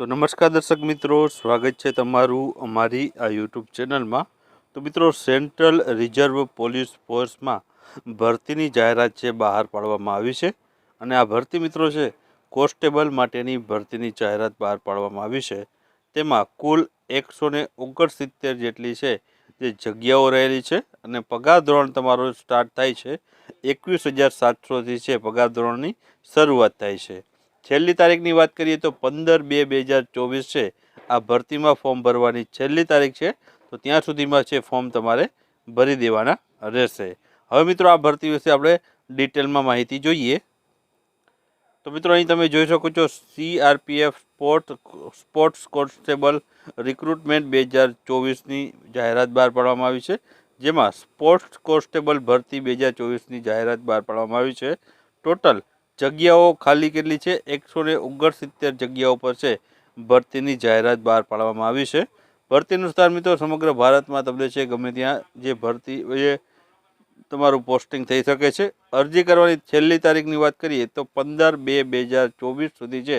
તો નમસ્કાર દર્શક મિત્રો, સ્વાગત છે તમારું અમારી આ યુટ્યુબ ચેનલમાં. તો મિત્રો સેન્ટ્રલ રિઝર્વ પોલીસ ફોર્સમાં ભરતીની જાહેરાત છે, બહાર પાડવામાં આવી છે. અને આ ભરતી મિત્રો છે, કોન્સ્ટેબલ માટેની ભરતીની જાહેરાત બહાર પાડવામાં આવી છે. તેમાં કુલ એકસો ને ઓગણસિત્તેર જેટલી છે, જે જગ્યાઓ રહેલી છે. અને પગાર ધોરણ તમારો સ્ટાર્ટ થાય છે, એકવીસ હજાર સાતસોથી છે, પગાર ધોરણની શરૂઆત થાય છે. છેલ્લી તારીખની વાત કરીએ તો પંદર બે બે હજાર ચોવીસ છે. આ ભરતીમાં ફોર્મ ભરવાની છેલ્લી તારીખ છે. તો ત્યાં સુધીમાં છે ફોર્મ તમારે ભરી દેવાના રહેશે. હવે મિત્રો આ ભરતી વિશે આપણે ડિટેલમાં માહિતી જોઈએ. તો મિત્રો અહીં તમે જોઈ શકો છો CRPF sport sports constable recruitment બે હજાર ચોવીસની જાહેરાત બહાર પાડવામાં આવી છે. જેમાં સ્પોર્ટ્સ કોન્સ્ટેબલ ભરતી બે હજાર ચોવીસની જાહેરાત બહાર પાડવામાં આવી છે. ટોટલ જગ્યાઓ ખાલી કેટલી છે? એકસો ને ઓગણસિત્તેર જગ્યાઓ પર છે. ભરતીની જાહેરાત બહાર પાડવામાં આવી છે. ભરતીનું સ્થાન મિત્રો સમગ્ર ભારતમાં તમને છે ગમે ત્યાં જે ભરતી, એ તમારું પોસ્ટિંગ થઈ શકે છે. અરજી કરવાની છેલ્લી તારીખની વાત કરીએ તો પંદર બે બે હજાર ચોવીસ સુધી છે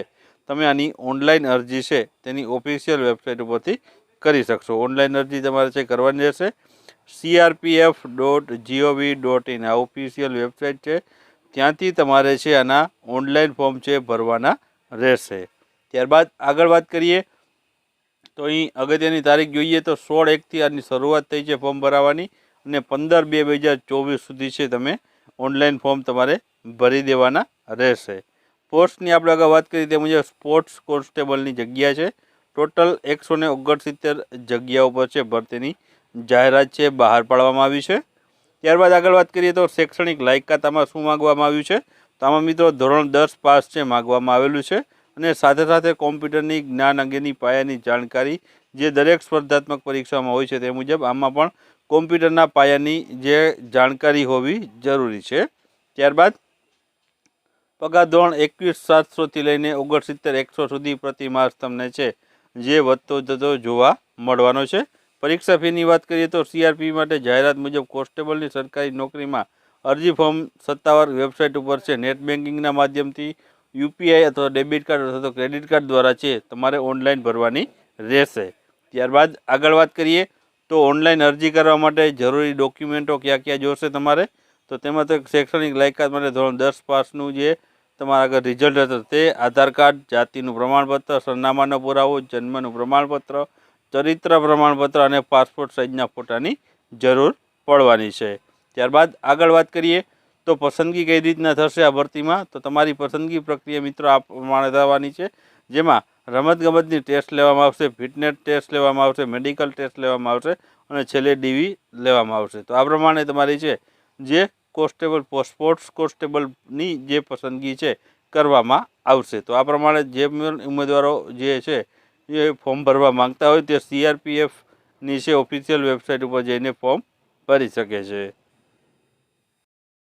તમે આની ઓનલાઈન અરજી છે તેની ઓફિશિયલ વેબસાઇટ ઉપરથી કરી શકશો. ઓનલાઈન અરજી તમારે છે કરવાની રહેશે. CRPF dot GOV dot in આ ઓફિશિયલ વેબસાઇટ છે. ત્યાંથી તમારે છે આના ઓનલાઈન ફોર્મ છે ભરવાના રહેશે. ત્યારબાદ આગળ વાત કરીએ, તો અહીં અગત્યની તારીખ જોઈએ તો સોળ એકથી આની શરૂઆત થઈ છે ફોર્મ ભરાવાની અને પંદર બે બે હજાર ચોવીસ સુધી છે તમે ઓનલાઈન ફોર્મ તમારે ભરી દેવાના રહેશે. પોસ્ટની આપણે આગળ વાત કરી તે મુજબ સ્પોર્ટ્સ કોન્સ્ટેબલની જગ્યા છે. ટોટલ એકસો ને ઓગણસિત્તેર જગ્યાઓ પર છે ભરતીની જાહેરાત છે, બહાર પાડવામાં આવી છે. ત્યારબાદ આગળ વાત કરીએ તો શૈક્ષણિક લાયકાત આમાં શું માગવામાં આવ્યું છે? તો આમાં મિત્રો ધોરણ દસ પાસ છે માગવામાં આવેલું છે અને સાથે સાથે કોમ્પ્યુટરની જ્ઞાન અંગેની પાયાની જાણકારી જે દરેક સ્પર્ધાત્મક પરીક્ષામાં હોય છે તે મુજબ આમાં પણ કોમ્પ્યુટરના પાયાની જે જાણકારી હોવી જરૂરી છે. ત્યારબાદ પગાર ધોરણ એકવીસ સાતસોથી લઈને ઓગણસિત્તેર, એકસો સુધી પ્રતિ માસ તમને છે જે વધતો જતો જોવા મળવાનો છે. પરીક્ષા ફીની વાત કરીએ તો સીઆરપી માટે જાહેરાત મુજબ કોન્સ્ટેબલની સરકારી નોકરીમાં અરજી ફોર્મ સત્તાવાર વેબસાઇટ ઉપર છે. નેટ બેન્કિંગના માધ્યમથી યુપીઆઈ અથવા ડેબિટ કાર્ડ અથવા તો ક્રેડિટ કાર્ડ દ્વારા છે તમારે ઓનલાઈન ભરવાની રહેશે. ત્યારબાદ આગળ વાત કરીએ તો ઓનલાઈન અરજી કરવા માટે જરૂરી ડોક્યુમેન્ટો ક્યાં ક્યાં જોશે તમારે? તો તેમાં તો શૈક્ષણિક લાયકાત માટે ધોરણ દસ પાસનું જે તમારા આગળ રિઝલ્ટ હતું તે આધાર કાર્ડ, જાતિનું પ્રમાણપત્ર, સરનામાનો પુરાવો, જન્મનું પ્રમાણપત્ર ચરિત્ર પ્રમાણપત્ર અને પાસપોર્ટ સાઇઝના ફોટાની જરૂર પડવાની છે. ત્યારબાદ આગળ વાત કરીએ તો પસંદગી કઈ રીતના થશે આ ભરતીમાં? તો તમારી પસંદગી પ્રક્રિયા મિત્રો આ પ્રમાણે થવાની છે, જેમાં રમતગમતની ટેસ્ટ લેવામાં આવશે, ફિટનેસ ટેસ્ટ લેવામાં આવશે, મેડિકલ ટેસ્ટ લેવામાં આવશે અને છેલ્લે ડીવી લેવામાં આવશે. તો આ પ્રમાણે તમારી છે, જે કોન્સ્ટેબલ સ્પોર્ટ્સ કોન્સ્ટેબલની જે પસંદગી છે, કરવામાં આવશે. તો આ પ્રમાણે જે ઉમેદવારો જે છે એ ફોર્મ ભરવા માંગતા હોય તે સીઆરપીએફની છે ઓફિશિયલ વેબસાઇટ ઉપર જઈને ફોર્મ ભરી શકે છે.